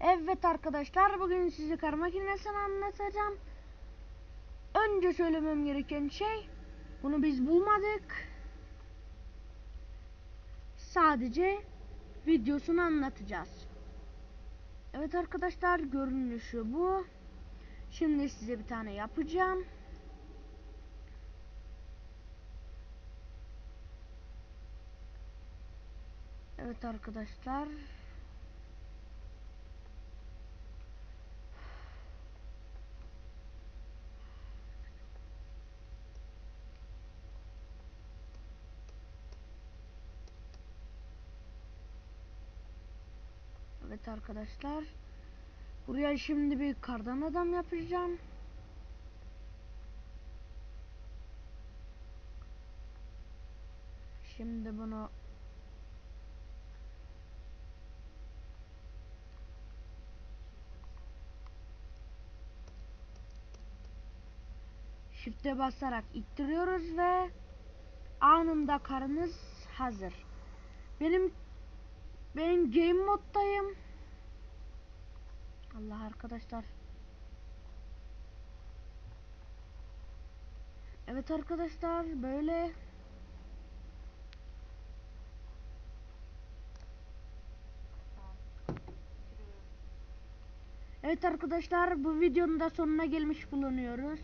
Evet arkadaşlar bugün size kar makinesini anlatacağım. Önce söylemem gereken şey bunu biz bulmadık. Sadece videosunu anlatacağız. Evet arkadaşlar görünüşü bu. Şimdi size bir tane yapacağım. Evet arkadaşlar. Evet arkadaşlar. Buraya şimdi bir kardan adam yapacağım. Şimdi bunu Shift'e basarak ittiriyoruz ve anında karınız hazır. Benim ben game moddayım. Allah arkadaşlar. Evet arkadaşlar böyle Evet arkadaşlar bu videonun da sonuna gelmiş bulunuyoruz.